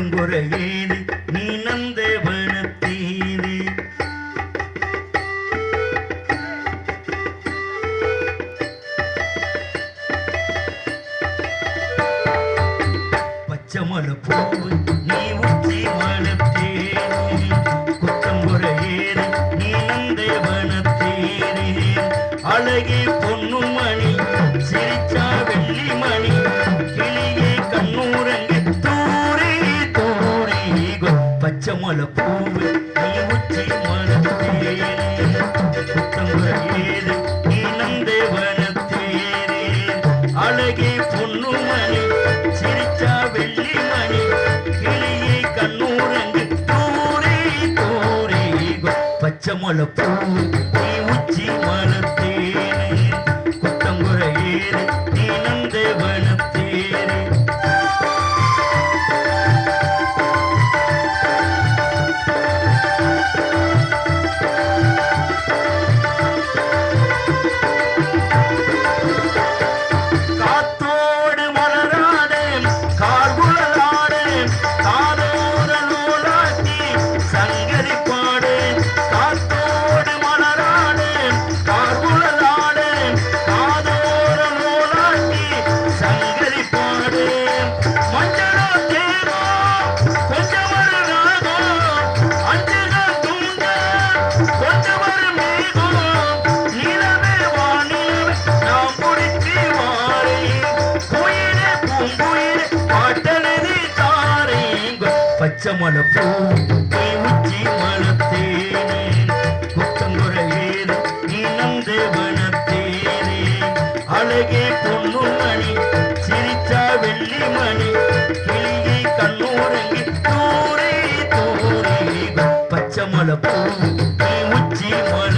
குற்றங்குறையேது நீ நந்தவனத்தேனே பச்சைமலை பூவு நீ மலை பூவு நீ உச்சி மலத்தேனே குற்றங்குறையேது நீ நந்தவனத்தேனே அழகே பொன்னும் மணி சிரிச்சா வெள்ளி மணி கிளியை கண்ணூரங்கு தூரே தூரே. பச்சை get it. பச்சை பூ உச்சி மலத்தேனே குத்தங்குறையேது நீ நந்தவனத்தேனே அழகே பொண்ணு மணி சிரிச்சா வெள்ளி மணி கிளியை கண்ணூரங்கி தூரே தூரே. பச்சை பூ உச்சி மலத்தேனே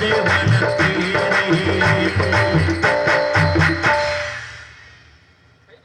Deus.